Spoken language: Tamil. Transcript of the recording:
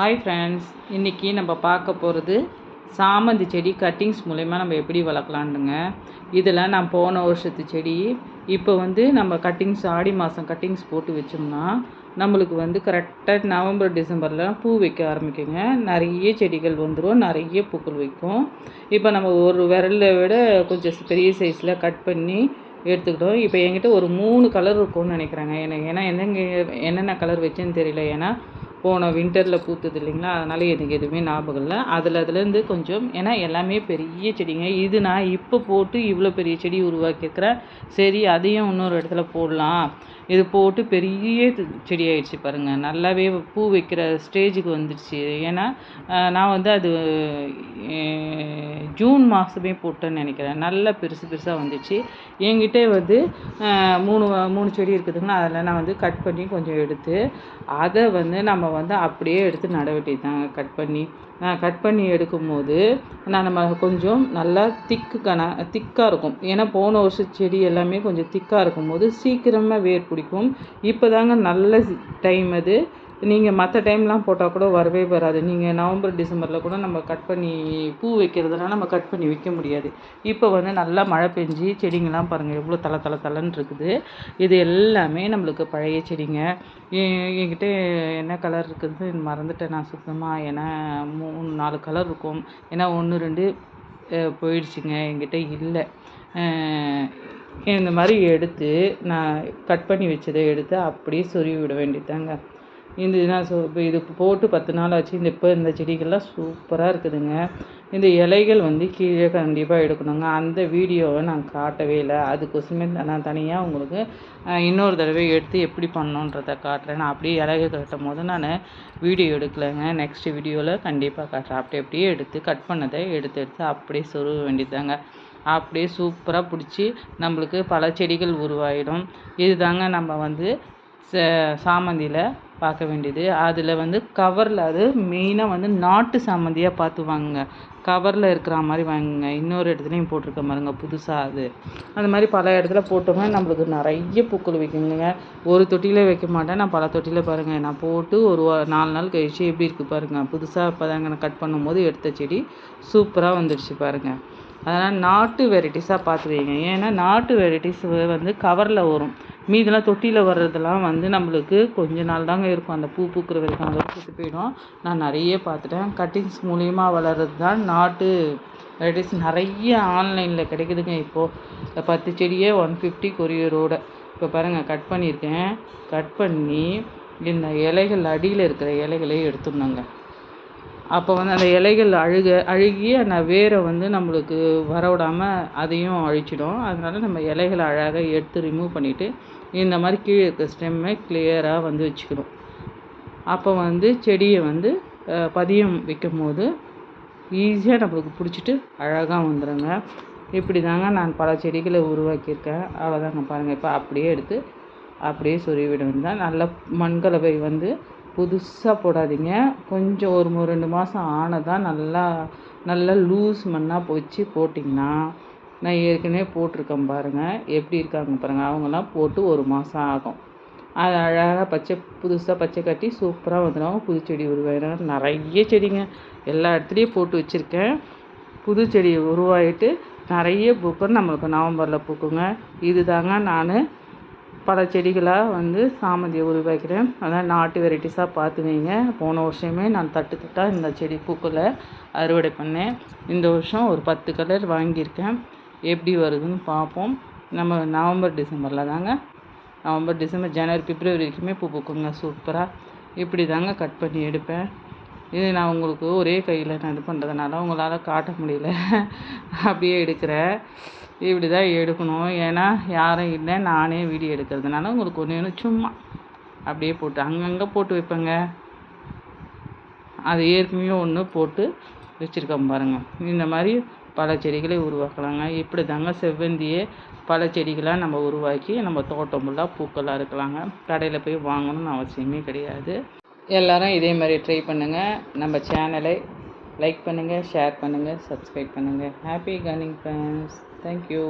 ஹாய் ஃப்ரெண்ட்ஸ் இன்றைக்கி நம்ம பார்க்க போகிறது சாமந்தி செடி கட்டிங்ஸ் மூலயமா நம்ம எப்படி வளர்க்கலான்னுங்க இதில் நான் போன வருஷத்து செடி இப்போ வந்து நம்ம கட்டிங்ஸ் ஆடி மாதம் கட்டிங்ஸ் போட்டு வச்சோம்னா நம்மளுக்கு வந்து கரெக்டாக நவம்பர் டிசம்பரில் பூ வைக்க ஆரம்பிக்குங்க. நிறைய செடிகள் வந்துடும் நிறைய பூக்கள் வைக்கும். இப்போ நம்ம ஒரு விரலை விட கொஞ்சம் பெரிய சைஸில் கட் பண்ணி எடுத்துக்கிட்டோம். இப்போ என்கிட்ட ஒரு மூணு கலர் இருக்கும்னு நினைக்கிறாங்க. எனக்கு ஏன்னா என்னங்க என்னென்ன கலர் வச்சேன்னு தெரியல. ஏன்னா போன வின்டரில் பூத்தது இல்லைங்களா? அதனால் எனக்கு எதுவுமே ஞாபகம் இல்லை. அதில் அதுலேருந்து கொஞ்சம் ஏன்னா எல்லாமே பெரிய செடிங்க. இது நான் இப்போ போட்டு இவ்வளோ பெரிய செடி உருவாக்கியிருக்கிறேன். சரி அதையும் இன்னொரு இடத்துல போடலாம். இது போட்டு பெரிய செடி ஆயிடுச்சு பாருங்கள் நல்லாவே பூ வைக்கிற ஸ்டேஜுக்கு வந்துடுச்சு. ஏன்னா நான் வந்து அது ஜூன் மாதமே போட்டேன்னு நினைக்கிறேன். நல்லா பெருசு பெருசாக வந்துச்சு. என்கிட்ட வந்து மூணு மூணு செடி இருக்குதுங்கன்னா அதில் நான் வந்து கட் பண்ணி கொஞ்சம் எடுத்து அதை வந்து நம்ம வந்து அப்படியே எடுத்து நட தாங்க கட் பண்ணி கட் பண்ணி எடுக்கும்போது நான் நம்ம கொஞ்சம் நல்லா திக்கு கன திக்காக இருக்கும். ஏன்னா போன வருஷம் செடி எல்லாமே கொஞ்சம் திக்காக இருக்கும்போது சீக்கிரமாக வேர் பிடிக்கும். இப்போ தாங்க நல்ல டைம் அது. நீங்கள் மற்ற டைம்லாம் போட்டால் கூட வரவே வராது. நீங்கள் நவம்பர் டிசம்பரில் கூட நம்ம கட் பண்ணி பூ வைக்கிறதுனால நம்ம கட் பண்ணி வைக்க முடியாது. இப்போ வந்து நல்லா மழை பெஞ்சு செடிங்கள்லாம் பாருங்கள் எவ்வளோ தலை தலை தலைன்னு இருக்குது. இது எல்லாமே நம்மளுக்கு பழைய செடிங்க. என்கிட்ட என்ன கலர் இருக்குது மறந்துட்டேன் நான் சுத்தமாக ஏன்னா மூணு நாலு கலர் இருக்கும். ஏன்னா ஒன்று ரெண்டு போயிடுச்சுங்க. என்கிட்ட இல்லை. இந்த மாதிரி எடுத்து நான் கட் பண்ணி வச்சதை எடுத்து அப்படியே சொருவி விட வேண்டியதாங்க இந்த நான் இப்போ இது போட்டு பத்து நாள் ஆச்சு. இந்த இப்போ இந்த செடிகள்லாம் சூப்பராக இருக்குதுங்க. இந்த இலைகள் வந்து கீழே கண்டிப்பாக எடுக்கணுங்க. அந்த வீடியோவை நான் காட்டவே இல்லை. அதுக்கோசமே நான் தனியாக உங்களுக்கு இன்னொரு தடவை எடுத்து எப்படி பண்ணணுன்றதை காட்டுறேன். நான் அப்படியே இலைகள் கட்டும் போது நான் வீடியோ எடுக்கலைங்க. நெக்ஸ்ட் வீடியோவில் கண்டிப்பாக காட்டுறேன். அப்படி அப்படியே எடுத்து கட் பண்ணதை எடுத்து எடுத்து அப்படியே சொருக வேண்டியதாங்க அப்படியே சூப்பராக பிடிச்சி நம்மளுக்கு பல செடிகள் உருவாயிடும். இதுதாங்க நம்ம வந்து சாமந்தியில் பார்க்க வேண்டியது. அதில் வந்து கவரில் அது மெயினாக வந்து நாட்டு சாமந்தியாக பார்த்து வாங்குங்க கவரில் இருக்கிற மாதிரி வாங்குங்க. இன்னொரு இடத்துலையும் போட்டிருக்க பாருங்க புதுசாக அது. அந்த மாதிரி பல இடத்துல போட்டோம்னா நம்மளுக்கு நிறைய பூக்கள் வைக்குங்க. ஒரு தொட்டியில் வைக்க மாட்டேன். நான் பல தொட்டியில் பாருங்கள் நான் போட்டு ஒரு நாலு நாள் கழிச்சு எப்படி இருக்குது பாருங்கள் புதுசாக இப்போ தாங்க நான் கட் பண்ணும்போது எடுத்த செடி சூப்பராக வந்துடுச்சு பாருங்கள் அதனால் நாட்டு வெரைட்டிஸாக பார்த்து வைங்க. ஏன்னா நாட்டு வெரைட்டிஸ் வந்து கவரில் வரும். மீதெல்லாம் தொட்டியில் வர்றதெல்லாம் வந்து நம்மளுக்கு கொஞ்ச நாள் தாங்க இருக்கும். அந்த பூ பூக்கிற வரைக்கும் அந்த பூத்து போயிடும். நான் நிறைய பார்த்துட்டேன். கட்டிங்ஸ் மூலிமா வளர்கிறது தான் நாட்டு வெரைட்டிஸ் நிறைய ஆன்லைனில் கிடைக்குதுங்க இப்போது பத்து செடியே ஒன் ஃபிஃப்டி கொரியரோட. இப்போ பாருங்கள் கட் பண்ணியிருக்கேன். கட் பண்ணி இந்த இலைகள் அடியில் இருக்கிற இலைகளை எடுத்துடணுங்க. அப்போ வந்து அந்த இலைகள் அழுக அழுகி அந்த வேரை வந்து நம்மளுக்கு வர விடாமல் அதையும் அழிச்சிடும். அதனால் நம்ம இலைகளை அழகாக எடுத்து ரிமூவ் பண்ணிவிட்டு இந்த மாதிரி கீழே இருக்க ஸ்டெம்மை கிளியராக வந்து வச்சுக்கணும். அப்போ வந்து செடியை வந்து பதியம் வைக்கும் போது ஈஸியாக நம்மளுக்கு பிடிச்சிட்டு அழகாக வந்துடுங்க இப்படி தாங்க நான் பல செடிகளை உருவாக்கியிருக்கேன். அவ்வளோதாங்க பாருங்கள் இப்போ அப்படியே எடுத்து அப்படியே சொருவி விட நல்ல மண்கலவை வந்து புதுசாக போடாதீங்க. கொஞ்சம் ஒரு ரெண்டு மாதம் ஆனதான் நல்லா நல்லா லூஸ் மண்ணாக போச்சு போட்டிங்கன்னா நான் ஏற்கனவே போட்டிருக்கேன் பாருங்கள் எப்படி இருக்காங்க பாருங்கள் அவங்கெல்லாம் போட்டு ஒரு மாதம் ஆகும். அது அழகாக பச்சை புதுசாக பச்சை கட்டி சூப்பராக வந்துடும் புது செடி உருவாயிடும் நிறைய செடிங்க. எல்லா இடத்துலையும் போட்டு வச்சுருக்கேன். புது செடி உருவாகிட்டு நிறைய பூக்கள் நம்மளுக்கு நவம்பரில் பூக்குங்க. இது தாங்க நான் பல செடிகளாக வந்து சாமந்தியை உருவாக்கிறேன் அதான் நாட்டு வெரைட்டிஸாக பார்த்து வைங்க. போன வருஷமே நான் தட்டு தட்டாக இந்த செடி பூக்களை அறுவடை பண்ணேன். இந்த வருஷம் ஒரு பத்து கலர் வாங்கியிருக்கேன். எப்படி வருதுன்னு பார்ப்போம். நம்ம நவம்பர் டிசம்பரில் தாங்க. நவம்பர் டிசம்பர் ஜனவரி பிப்ரவரி வரைக்குமே பூ பூக்குங்க. சூப்பராக இப்படி தாங்க கட் பண்ணி எடுப்பேன். இது நான் உங்களுக்கு ஒரே கையில் நான் இது பண்ணுறதுனால உங்களால் காட்ட முடியல. அப்படியே எடுக்கிறேன் இப்படி தான் எடுக்கணும். ஏன்னா யாரும் இல்லை நானே வீடியோ எடுக்கிறதுனால உங்களுக்கு ஒன்று ஒன்று சும்மா அப்படியே போட்டு அங்கங்கே போட்டு வைப்பேங்க. அது ஏற்கனவே ஒன்று போட்டு வச்சுருக்கோம் பாருங்கள் இந்த மாதிரி பல செடிகளை உருவாக்கலாங்க. இப்படி தாங்க செவ்வந்தியே பல செடிகளாக நம்ம உருவாக்கி நம்ம தோட்டம் ஃபுல்லாக பூக்களாக இருக்கலாங்க. கடையில் போய் வாங்கணும்னு அவசியமே கிடையாது. எல்லோரும் இதே மாதிரி ட்ரை பண்ணுங்கள் நம்ம சேனலை லைக் பண்ணுங்கள் ஷேர் பண்ணுங்கள் சப்ஸ்கிரைப் பண்ணுங்கள் ஹாப்பி கர்னிங் ஃப்ரெண்ட்ஸ் தேங்க்யூ